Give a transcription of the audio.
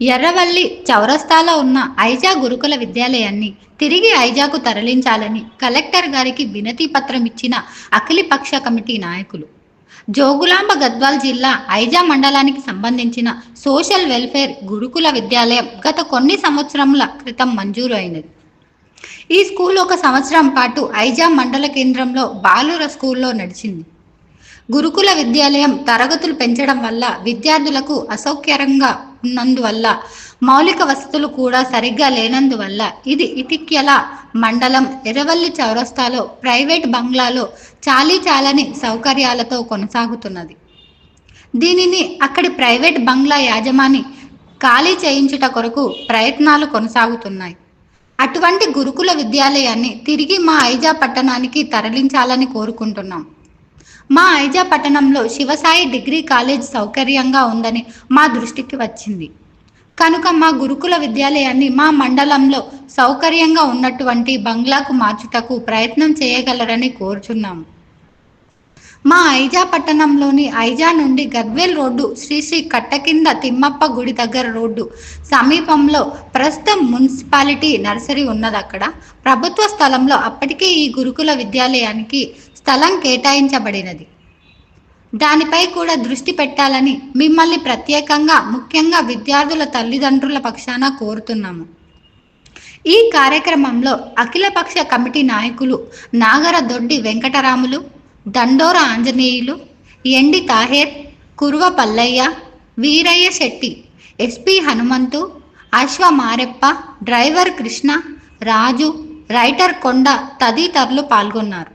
ఎర్రవల్లి చౌరస్తాలో ఉన్న ఐజా గురుకుల విద్యాలయాన్ని తిరిగి ఐజాకు తరలించాలని కలెక్టర్ గారికి వినతి పత్రం ఇచ్చిన అఖిలపక్ష కమిటీ నాయకులు. జోగులాంబ గద్వాల్ జిల్లా ఐజా మండలానికి సంబంధించిన సోషల్ వెల్ఫేర్ గురుకుల విద్యాలయం గత కొన్ని సంవత్సరముల క్రితం మంజూరు అయినది ఈ స్కూల్ ఒక సంవత్సరం పాటు ఐజా మండల కేంద్రంలో బాలుర స్కూల్లో నడిచింది. గురుకుల విద్యాలయం తరగతులు పెంచడం వల్ల విద్యార్థులకు అసౌకర్యంగా ఉన్నందువల్ల మౌలిక వసతులు కూడా సరిగ్గా లేనందువల్ల ఇది ఇటిక్యల మండలం ఎర్రవల్లి చౌరస్తాలో ప్రైవేట్ బంగ్లాలో చాలీ చాలని సౌకర్యాలతో కొనసాగుతున్నది. దీనిని అక్కడి ప్రైవేట్ బంగ్లా యాజమాని ఖాళీ చేయించుట కొరకు ప్రయత్నాలు కొనసాగుతున్నాయి. అటువంటి గురుకుల విద్యాలయాన్ని తిరిగి మా ఐజా పట్టణానికి తరలించాలని కోరుకుంటున్నాం. మా ఐజా పట్టణంలో శివసాయి డిగ్రీ కాలేజ్ సౌకర్యంగా ఉందని మా దృష్టికి వచ్చింది. కనుక మా గురుకుల విద్యాలయాన్ని మా మండలంలో సౌకర్యంగా ఉన్నటువంటి బంగ్లాకు మార్చుటకు ప్రయత్నం చేయగలరని కోరుచున్నాము. మా ఐజా పట్టణంలోని ఐజా నుండి గద్వేల్ రోడ్డు శ్రీ శ్రీ కట్ట కింద తిమ్మప్ప గుడి దగ్గర రోడ్డు. సమీపంలో ప్రస్తుతం మున్సిపాలిటీ నర్సరీ ఉన్నది అక్కడ. ప్రభుత్వ స్థలంలో అప్పటికే ఈ గురుకుల విద్యాలయానికి స్థలం కేటాయించబడినది. దానిపై కూడా దృష్టి పెట్టాలని మిమ్మల్ని ప్రత్యేకంగా ముఖ్యంగా విద్యార్థుల తల్లిదండ్రుల పక్షాన కోరుతున్నాము. ఈ కార్యక్రమంలో అఖిలపక్ష కమిటీ నాయకులు Nagara Doddi Venkataramulu Dandora Anjaneyulu MD Taher Kuruva Pallaiah Veeraiah Shetty SP Hanumanthu Ashwa Mareppa driver Krishna Raju writer Konda తదితరులు పాల్గొన్నారు.